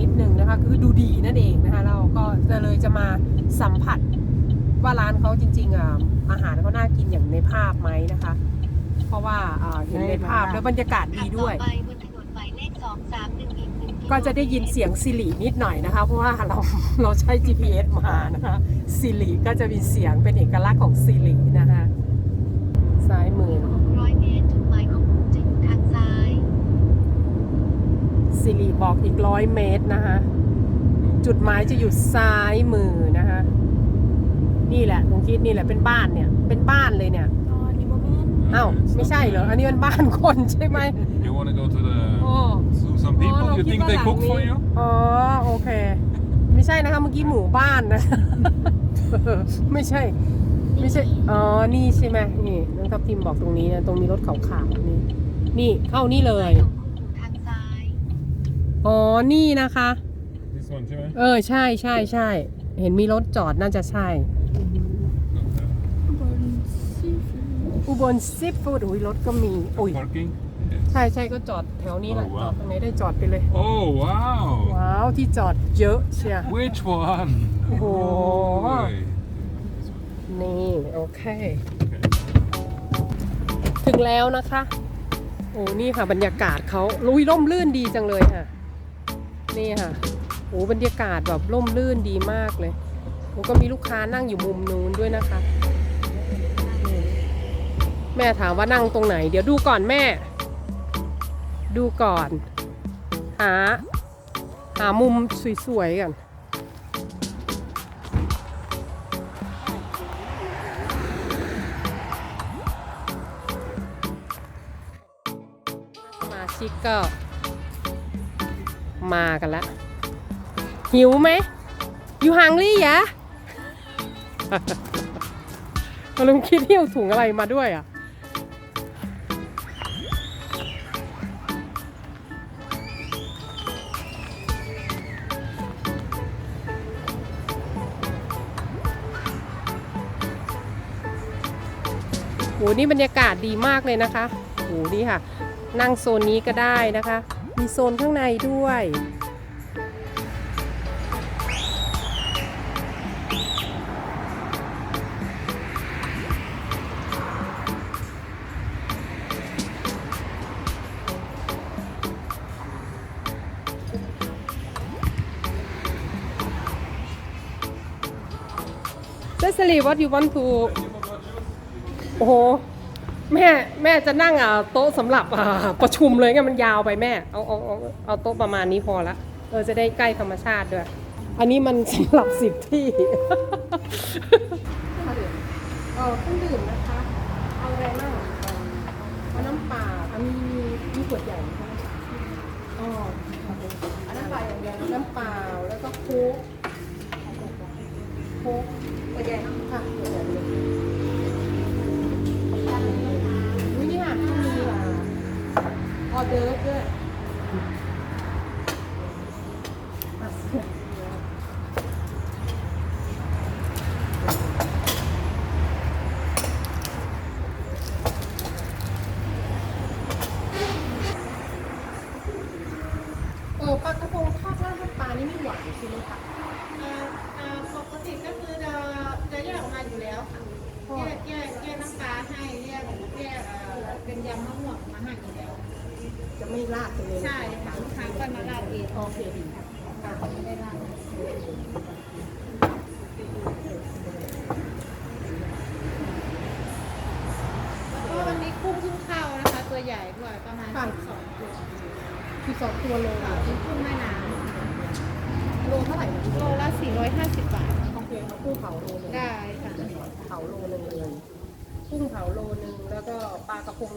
นิดนึงนะคะ คือดูดีนั่นเองนะคะ เราก็จะเลยจะมาสัมผัสว่าร้านเขาจริงๆอะอาหารเขาน่ากินอย่างในภาพไหมนะคะ เพราะว่าอ่าเห็นในภาพแล้วบรรยากาศดีด้วยขับต่อไปบนถนนหมายเลข231อีกหนึ่งกิโลก็จะได้ยินเสียงสิรินิดหน่อยนะคะ เพราะว่าเราเราใช้ GPS มานะคะสิริก็จะมีเสียงเป็นเอกลักษณ์ของสิรินะคะซ้ายมือ 600 เมตรจุดหมายของคุณจะอยู่ทางซ้าย สิริบอกอีกร้อยเมตรนะคะ จุดหมายจะอยู่ซ้ายมือนะคะ นี่แหละลุงคิดนี่แหละเป็นบ้านเนี่ย เป็นบ้านเลยเนี่ยอ๋อนี่บ่แม่น อ้าวไม่ใช่เหรอ อันนี้มันบ้านคนใช่ไหม You want to go to the โอ้ so some people? no, you think they people cook like for me. you? อ๋อโอเค ไม่ใช่นะคะเมื่อกี้หมู่บ้านนะ ไม่ใช่ ไม่ใช่อ๋อนี่ใช่ไหมนี่น้องทับทิมบอกตรงนี้นะตรงนี้รถขาวๆนี่นี่เข้านี่เลยของคุณอยู่ทางซ้าย อ๋อ นี่นะคะ This one, Jimmy. เออ ใช่ใช่ใช่ เห็นมีรถจอดน่าจะใช่บนซีฟู้ดอุบลซีฟู้ดอุ้ยรถก็มี อุ้ย Parking. ใช่ใช่ก็จอดแถวนี้แหละ Oh, จ wow. อดตรงไหนได้จอดไปเลย Oh wow! ว้าว ที่จอดเยอะเชีย Which one? Oh. Oi. นี่ โอเค Okay. ถึงแล้วนะคะ โอ้ นี่ค่ะบรรยากาศเขาลุยร่มรื่นดีจังเลยค่ะ นี่ค่ะโอ้บรรยากาศแบบร่มรื่นดีมากเลยโอ้ก็มีลูกค้านั่งอยู่มุมนู้นด้วยนะคะ แม่ถามว่านั่งตรงไหน เดี๋ยวดูก่อนแม่ ดูก่อน หา หามุมสวยๆกันมาชิกก็ มากันแล้วหิวไหมอยู่ฮังลี่ยะลุงคิดเที่ยวถุงอะไรมาด้วยอะ โห นี่บรรยากาศดีมากเลยนะคะ โห นี่ค่ะ นั่งโซนนี้ก็ได้นะคะ มีโซนข้างในด้วย Cecily what you want to โอ้โห แม่แม่จะนั่งอะโต๊ะสำหรับอ่าประชุมเลยไงมันยาวไปแม่เอาเอาเอาเอาโต๊ะประมาณนี้พอละเออจะได้ใกล้ธรรมชาติด้วย อันนี้มันสำหรับสิบที่ เออเครื่องดื่มนะคะ เอาอะไรบ้างเอาน้ำเปล่าอันนี้มีมีขวดใหญ่ใช่ไหมอ๋ออันน้ำเปล่าอย่างเดียวน้ำเปล่าแล้วก็โค้กโค้ก ออเดอร์ฟด้วยอะเออปลากระพงทอดราดน้ำปลานี่ไม่หวานใช่ไหมคะ อ่าอ่าปกติก็คือจะจะแยกออกมาอยู่แล้วค่ะแยกแยกแยกน้ำปลาให้แยกแยกเอ่อเป็นยำมะม่วงมาให้อยู่แล้ว จะไม่ราดไปเลย ใช่ค่ะลูกค้าก็มาราดเอง โอเคดีค่ะ ไม่ได้ราดแล้วก็วันนี้กุ้งเพิ่งเข้านะคะ ตัวให ญ่ด้วยประมาณสองตัวคือสองตัวโลค่ะเป็นกุ้งแม่น้โลเท่าไหร่นะำโลละ450บาท โอเคเอากุ้งเผาโลหนึงได้ค่ะ เผาโลนึงเลยกุ้งเผาโลนึงแล้วก็ปลากระพง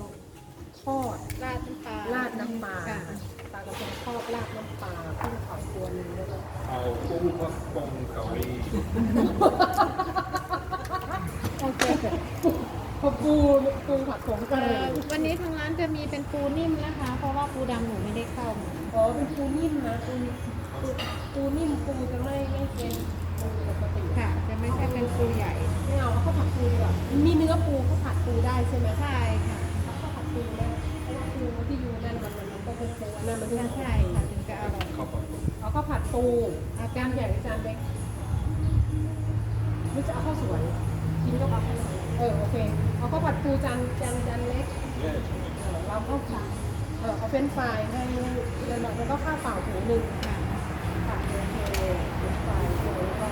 ทอด ราดน้ำปลาราดน้ำปลาค่ะปลากระพงทอดราดน้ำปลากุ้งเผาตัวนึงแล้วก็เอากุ้งผัดกงเกาหลีโอเค พอปูปูผัดผงกะเอ่หรี่อวันนี้ทางร้านจะมีเป็นปูนิ่มนะคะ เพราะว่าปูดำหนูไม่ได้เข้ามาอ๋อเป็นปูนิ่มนะปูปูปูนิ่มปูจะไม่ไม่เป็นปูปกติค่ะ จะไม่ใช่เป็นปูใหญ่ไม่เอาเอาข้าวผัดปูดีกว่ามีเนื้อปูข้าวผัดปูได้ใช่ไหมใช่ค่ะเอาข้าวผัดปูได้เพราะว่าปูที่อยู่นั่นมันมันมันก็เป็นปูอันนั่นมันใช่ไม่ใช่ใช่ค่ะถึงจะอร่อยเข้าปากเอาข้าวผัดปูเอาจานใหญ่หรือจานเล็กหรือจะเอาข้าวสวยกินก็เอาข้าวสวย เออโอเคเอาข้าวผัดปูจานจานจานเล็กเย้เออเราข้าวผัดเออเอาเฟรนช์ฟรายให้แล้วก็ข้าวเปล่าถุงหนึ่งค่ะค่ะโอเคเฟรนฟรายถุงแล้วก็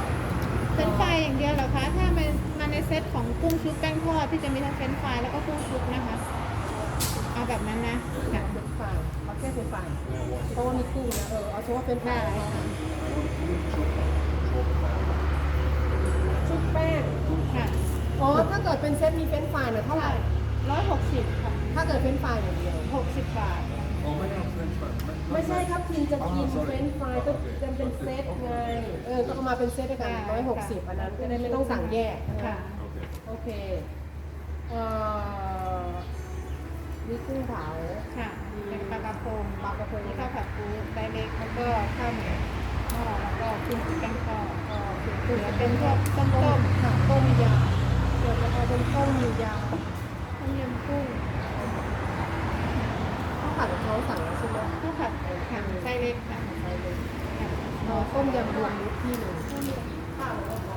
เป็นไฟรายอย่างเดียวเหรอคะ ถ้ามันมาในเซตของกุ้งชุบแป้งทอดที่จะมีทั้งเฟรนช์ฟรายแล้วก็กุ้งชุบนะคะ เอาแบบนั้นนะค่ะเฟรนช์ฟรายเอาแค่เฟรนช์ฟรายเพราะว่านี่กุ้งนะเออเอาเฉพาะเฟรนช์ฟราได้ยค่ะชุบแป้งค่ะ อ๋อถ้าเกิดเป็นเซตมีเฟรนช์ฟรายเนี่ยเท่าไหร่ร้อยหกสิบค่ะถ้าเกิดเฟรนช์ฟรายอย่างเดียวหกสิบบาทโอ้ไม่เอาเฟรนช์ฟรายไม่ใช่ครับทีมจะกินอ๋อ sorry เฟรนช์ฟรายก็โอเคจะเป็นเซตไง เออ ก็เอามาเป็นเซตด้วยกันได้ร้อยหกสิบอันนั้นจะได้ไม่ต้องสั่งแยกค่ะโอเค โอเค เอ่อนี่กุ้งเผา ค่ะเป็นปลากระพงปลากระพงมีข้าวผัดปูไดเล็กแล้วก็ข้าวเหนียวหม้อแล้วก็กุ้งชุบแป้งทอดเอ่อเหลือเป็นพวกต้มต้มค่ะต้มยำเดี๋ยวจะเอาเป็นต้มยำต้มยำกุ้งข้าวผัดของเขาสั่งแล้วใช่ไหมข้าวผัดค่ะไส้เล็กค่ะเราต้มยำรวมมิตรที่หนึ่งข้าวแล้วก็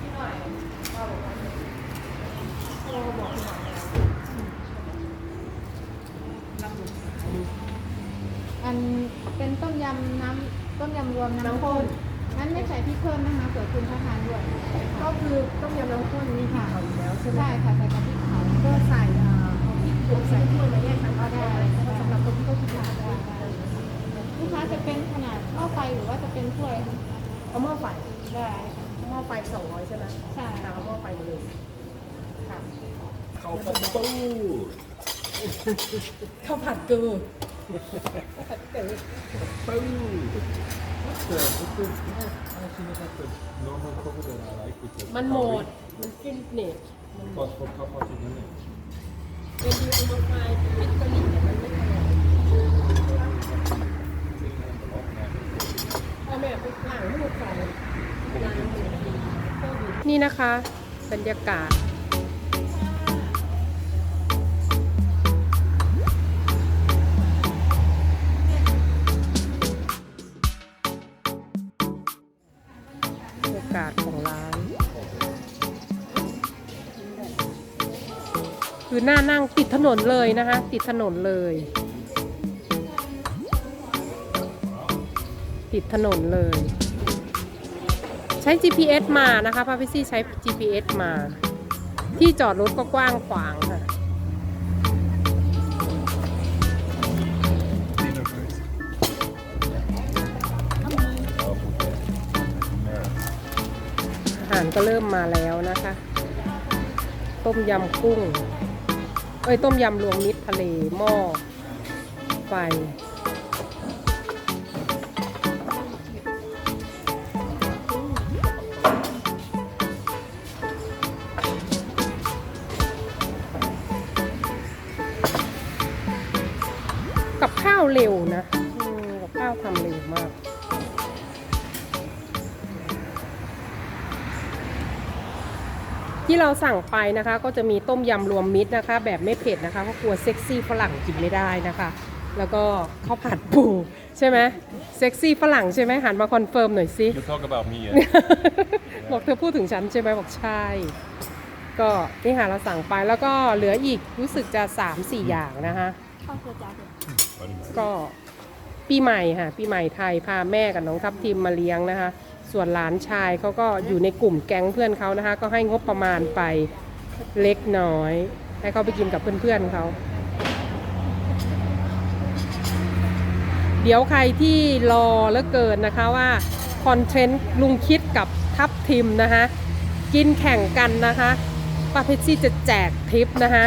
ที่หน่อยข้าวแล้วก็เราบอกว่าอันเป็นต้มยำน้ำต้มยำรวมน้ำข้น งั้นไม่ใส่พริกเพิ่มนะคะเผื่อคุณถ้าทานด้วยก็คือต้มยำน้ำข้นมีผักเขาอยู่แล้วใช่ไหมใช่ค่ะใส่กับพริกเผาก็ใส่เอ่อเอาพริกหยวกใส่ถ้วยมาแยกกันก็ได้สำหรับคนที่เขากินผักได้ได้ลูกค้าจะเป็นขนาดหม้อไฟหรือว่าจะเป็นถ้วยเอาหม้อไฟได้ค่ะหม้อไฟสองร้อยใช่ไหมใช่แต่เอาหม้อไฟมาเลยค่ะเข้าปากปูข้าวผัดกูผัดกูปู มันหมด มันฟินเนต Cost for cup of tea นั่นเองเป็นยูเอามาไฟฟิตกะหรี่เนี่ยมันไม่อร่อพ่อแม่ไปล้างมือก่อนล้างนี่นะคะ บรรยากาศ น้านั่งติดถนนเลยนะคะ ติดถนนเลย ติดถนนเลย ใช้ GPS มานะคะพาพิซี่ใช้ GPS มา ที่จอดรถก็กว้างขวางค่ะอาหารก็เริ่มมาแล้วนะคะ ต้มยำกุ้ง เอ้ยต้มยำรวมมิตรทะเลหม้อไฟ ที่เราสั่งไปนะคะ ก็จะมีต้มยำรวมมิตรนะคะ แบบไม่เผ็ดนะคะเพราะกลัวเซ็กซี่ฝรั่งกินไม่ได้นะคะ แล้วก็ข้าวผัดปูใช่ไหมเซ็กซี่ฝรั่งใช่ไหมหันมาคอนเฟิร์มหน่อยสิ You talk about me บอกเธอพูดถึงฉันใช่ไหมบอกใช่ ก็นี่ค่ะเราสั่งไปแล้วก็เหลืออีกรู้สึกจะ3-4อย่างนะคะ ข้าวเกลือจ้าเดี๋ยวก็ปีใหม่ค่ะปีใหม่ไทยพาแม่กับน้องทัพทีมมาเลี้ยงนะคะ ส่วนหลานชายเขาก็อยู่ในกลุ่มแก๊งเพื่อนเขานะคะ ก็ให้งบประมาณไปเล็กน้อย ให้เขาไปกินกับเพื่อนๆเขาเดี๋ยวใครที่รอแล้วเกินนะคะว่าคอนเทนต์ลุงคิดกับทัพทีมนะคะกินแข่งกันนะคะป้าเพชซี่จะแจกทิปนะคะ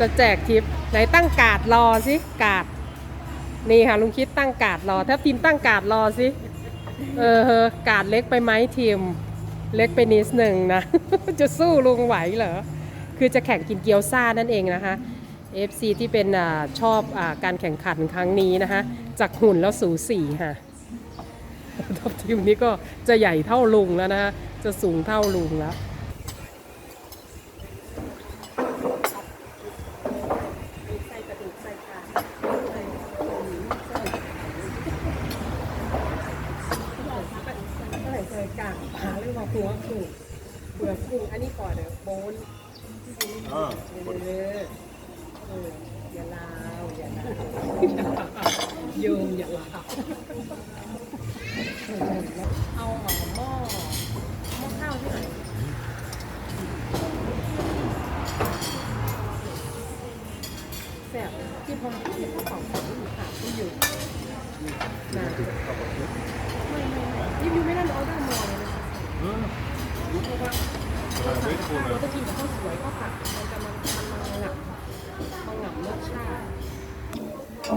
จะแจกทิปไหนตั้งการ์ดรอสิการ์ดนี่ค่ะลุงคิดตั้งการ์ดรอถ้าทีมตั้งการ์ดรอสิ เออเฮอการ์ดเล็กไปไหมทีม เล็กไปนิดหนึ่งนะ จะสู้ลุงไหวเหรอ คือจะแข่งกินเกี๊ยวซ่านั่นเองนะคะ FC ที่เป็นอาชอบอาการแข่งขันครั้งนี้นะคะ จากหุ่นแล้วสูสีค่ะท็อปทีมนี้ก็จะใหญ่เท่าลุงแล้วนะคะจะสูงเท่าลุงแล้วใส่กระดูกใส่ขาใส่ใส่ใส่ใส่กากปลาหรือว่าหัวกุ้งเปลือกกุ้งอันนี้ก่อนเดี๋ยวโบน Ah, เออเอออย่าลาวอย่าลาวโยมอย่าลาวเอาเอ่อหม้อหม้อข้าวที่ไหนแซ่บที่พอที่เขาเป่าของที่ขาดที่อยู่นะไม่ไม่ไม่ที่อยู่ไม่ได้ออเดอร์มอเลยนะ เพราะว่า I wait for เรา the จะกินกับข้าวสวยข้าวผัดมันจะมันมันมันหงับมันหงับรสชาติ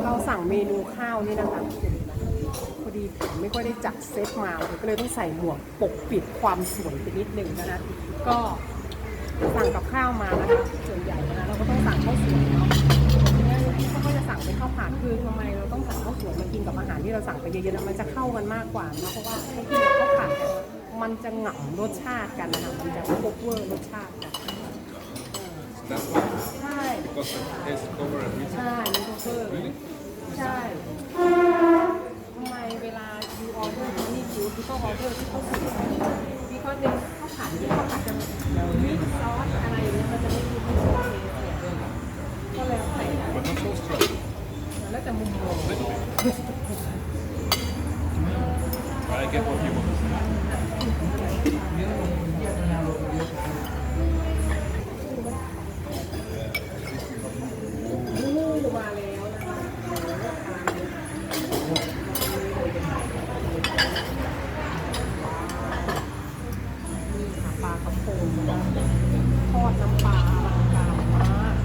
เราสั่งเมนูข้าวนี่นะคะพอดีผมไม่ค่อยได้จัด เซตมาผมก็เลยต้องใส่หมวกปกปิดความสวยไปนิดนึงนะคะก็สั่งกับข้าวมานะคะส่วนใหญ่นะเราก็ต้องสั่งข้าวสวยเนาะเขาก็จะสั่งเป็นข้าวผัดคือทำไมเราต้องสั่งข้าวสวยมากินกับอาหารที่เราสั่งไปเยอะๆนะมันจะเข้ากันมากกว่านะเพราะว่าถ้ากินกับข้าวผัดมันจะหงับรสชาติกันนะคะมันจะครบเวอร์รสชาติกัน that's why ใช่ because it has cover everything. ใช่มันครบเวอร์ Really? ใช่ทำไมเวลา you order นี่ you ที่เขา order ที่เขาสั่งที่เขาเป็นข้าวผัดที่เขาผัดจะมิกซอสอะไรอย่างเงี้ยมันจะไม่มีที่โอเคก็แล้วแต่แล้วแต่มุมมอง I get what you want. ค่ะปลากระพงนะคะทอดน้ำปลาอลังการมาก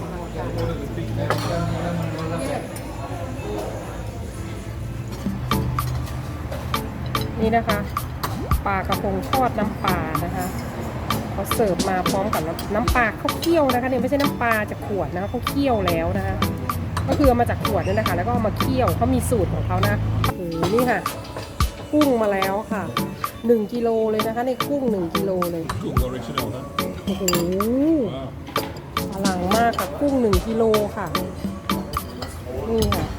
อลังการ One of the big นี่นะคะปลากระพงทอดน้ำปลานะคะเขาเสิร์ฟมาพร้อมกับน้ำน้ำปลาเขาเคี่ยวนะคะเนี่ยไม่ใช่น้ำปลาจากขวดนะคะเขาเคี่ยวแล้วนะคะก็คือเอามาจากขวดนั่นนะคะ แล้วก็เอามาเคี่ยวเขามีสูตรของเขานะโอ้โหนี่ค่ะกุ้งมาแล้วค่ะ หนึ่งกิโลเลยนะคะ ในกุ้งหนึ่งกิโลเลย Kung original, huh? โอ้โห Wow. อลังมากค่ะกุ้งหนึ่งกิโลค่ะนี่ค่ะอะ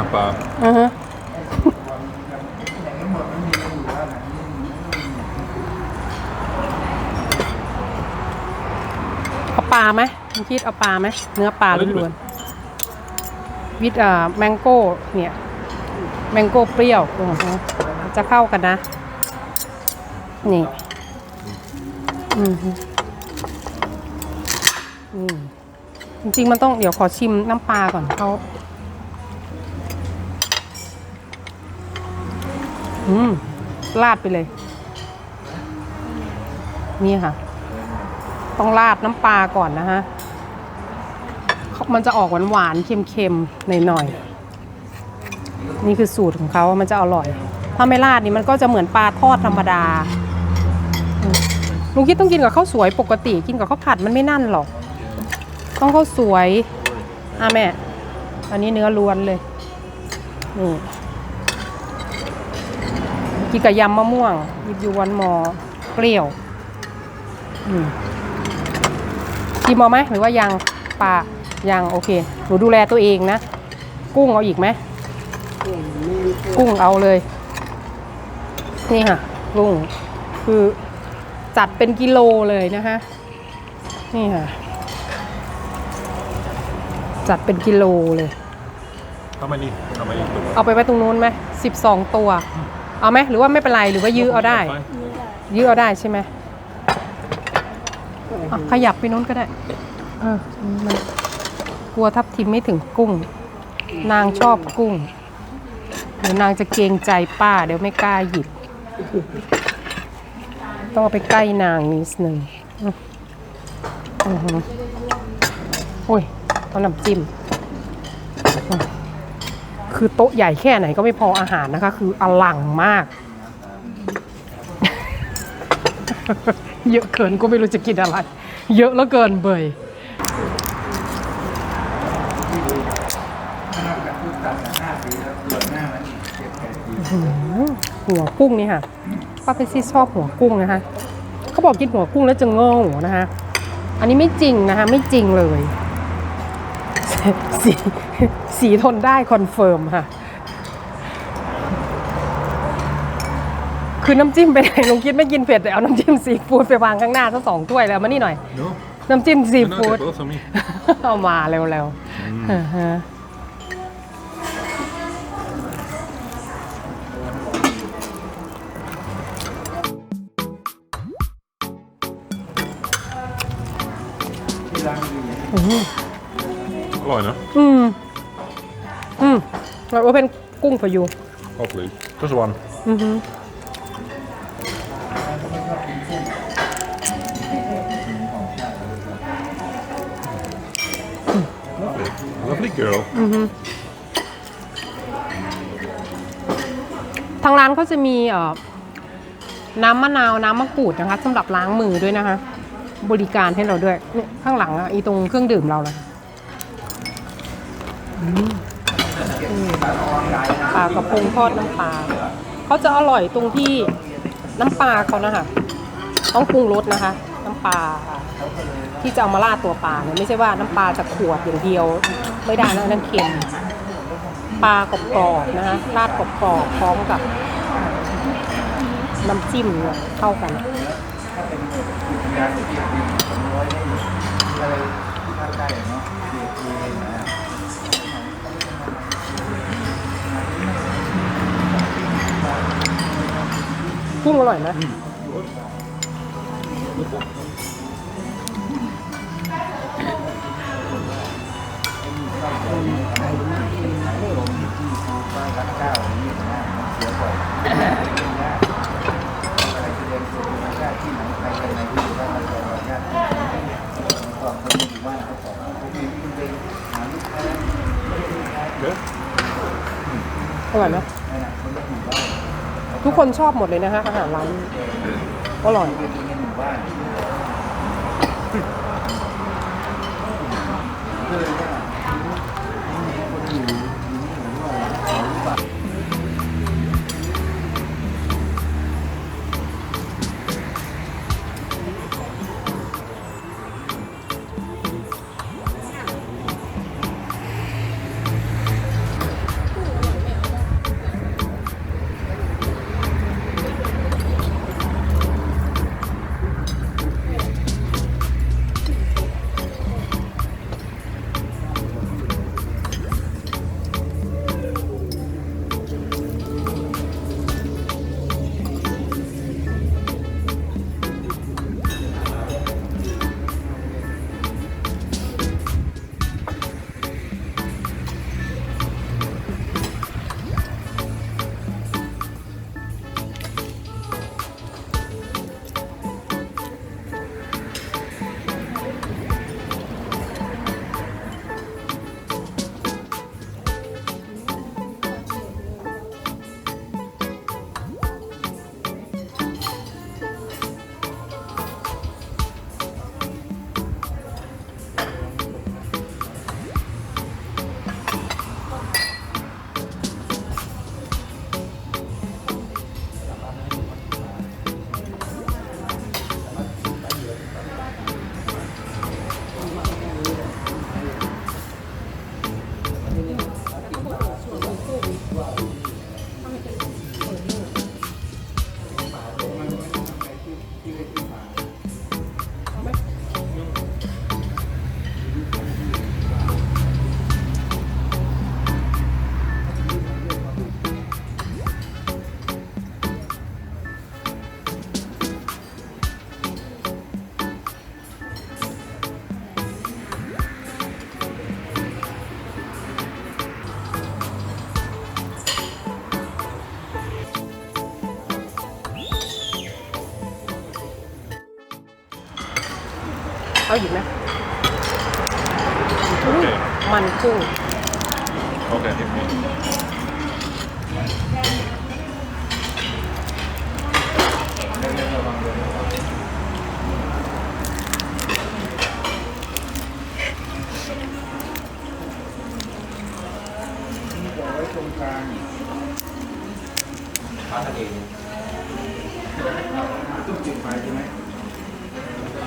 Enjoy Napa. อือฮะเอาปลาไหมคุณคิดเอาปลาไหมเนื้อปลาล้วนๆวิดอ่าแมงโก้เนี่ยแมงโก้เปรี้ยวอือฮะจะเข้ากันนะ นี่ อือฮึอืมจริงๆมันต้องเดี๋ยวขอชิมน้ำปลาก่อนเขา อืมราดไปเลย นี่ค่ะ ต้องราดน้ำปลาก่อนนะฮะ มันจะออกหวานหวานเค็มๆหน่อยๆนี่คือสูตรของเขามันจะอร่อย ถ้าไม่ราดนี่มันก็จะเหมือนปลาทอดธรรมดาลุงคิดต้องกินกับข้าวสวยปกติกินกับข้าวผัดมันไม่นั่นหรอก ต้องข้าวสวยอะแม่ อันนี้เนื้อล้วนเลยนี่ กินกับยำมะม่วงยิบยูวันมอเปรี้ยวอืมกินมอไหมหรือว่ายังปลายังโอเค หนูดูแลตัวเองนะ กุ้งเอาอีกไหมกุ้งเอาเลย นี่ค่ะ กุ้ง คือจัดเป็นกิโลเลยนะคะนี่ค่ะ จัดเป็นกิโลเลย How many? How many? เอาไปไว้ตรงนู้นไหมสิบสองตัว เอาไหมหรือว่าไม่เป็นไรหรือว่ายื้อเอาได้ ยื้อเอาได้ใช่ไหมอะขยับไปนู้นก็ได้ เออมันกลัวทับทิมไม่ถึงกุ้ง นางชอบกุ้งเดี๋ยวนางจะเกรงใจป้า เดี๋ยวไม่กล้าหยิบ ต้องเอาไปใกล้นางนิดนึงอืมอือหือโอ้ยเอาน้ำจิ้ม คือโต๊ะใหญ่แค่ไหนก็ไม่พออาหารนะคะ คืออลังมาก เยอะเกินก็ไม่รู้จะกินอะไร เยอะแล้วเกินเบยหัวกุ้งนี่ค่ะป้าเพซี่ชอบหัวกุ้งนะคะ เขาบอกกินหัวกุ้งแล้วจะโง่นะคะ อันนี้ไม่จริงนะคะ ไม่จริงเลย สีสีทนได้คอนเฟิร์มค่ะ คือน้ำจิ้มไปไหนลุงคิดไม่กินเผ็ดแต่เอาน้ำจิ้มซีฟู้ดไปวางข้างหน้าทั้งสองถ้วยแล้วมานี่หน่อย No? น้ำจิ้มซี No, no, ฟู้ด they're both on me. เอามาเร็วๆอ่าฮะอืม Alright, no? อืมอืม แล้วว่าเป็นกุ้ง for you Hopefully. Just one. อือฮึ Lovely. Lovely girl. ทางร้านเขาจะมีเอ่อน้ำมะนาวน้ำมะกรูดนะคะสำหรับล้างมือด้วยนะคะ บริการให้เราด้วยนี่ข้างหลังอะอีตรงเครื่องดื่มเราเลยอืมอืม ปลากระพงทอดน้ำปลาเขาจะอร่อยตรงที่น้ำปลาเขานะคะต้องปรุงรสนะคะ น้ำปลาที่จะเอามาราดตัวปลาเนี่ยไม่ใช่ว่าน้ำปลาจากขวดอย่างเดียว ไม่ได้นะนั่นเค็มปลากรอบๆนะคะราดกรอบๆพร้อมกับน้ำจิ้มเนี่ยเข้ากัน กุ้งอร่อยไหมอร่อยไหมทุก คนชอบหมดเลยนะคะอาหารร้านนี้อร่อย เอาอีกนะอุ๊ย Okay. มันกุ้ง Okay, hit me.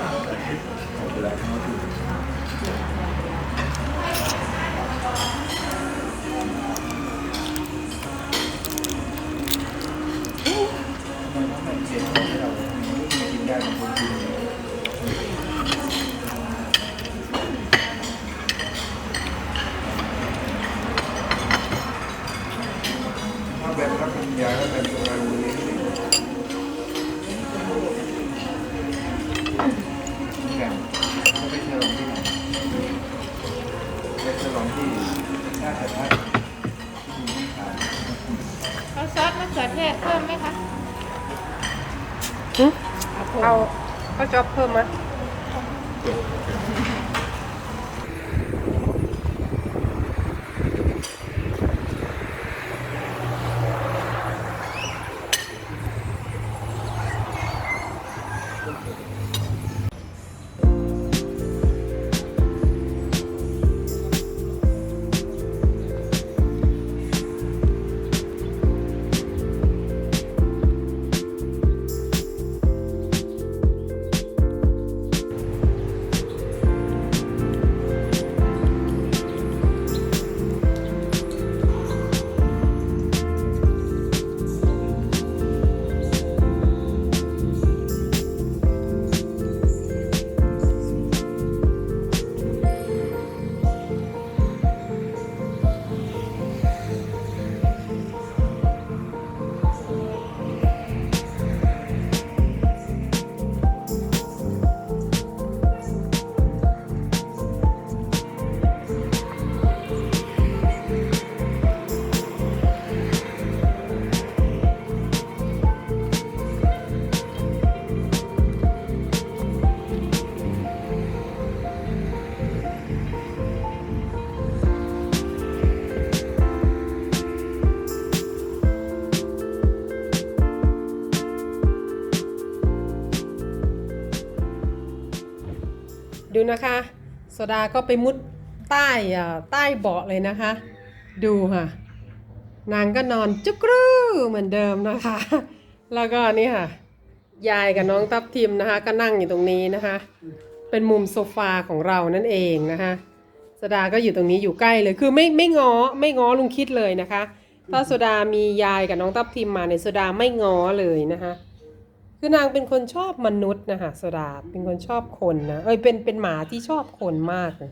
ถ้า ซอสมะเขือเทศเพิ่มไหมคะหึเอาเขาจอบเพิ่มไหม ดูนะคะโซดาก็ไปมุดใต้อ่าใต้เบาะเลยนะคะ ดูค่ะ นางก็นอนจุกรูเหมือนเดิมนะคะ แล้วก็นี่ค่ะ ยายกับน้องทับทิมนะคะ ก็นั่งอยู่ตรงนี้นะคะ เป็นมุมโซฟาของเรานั่นเองนะคะโซดาก็อยู่ตรงนี้อยู่ใกล้เลยคือไม่ไม่ง้อไม่ง้อลุงคิดเลยนะคะถ้าโซดามียายกับน้องทับทิมมาในยโซดาไม่ง้อเลยนะคะ คือนางเป็นคนชอบมนุษย์นะคะสดาเป็นคนชอบคนนะเอ้ยเป็นเป็นหมาที่ชอบคนมากเลย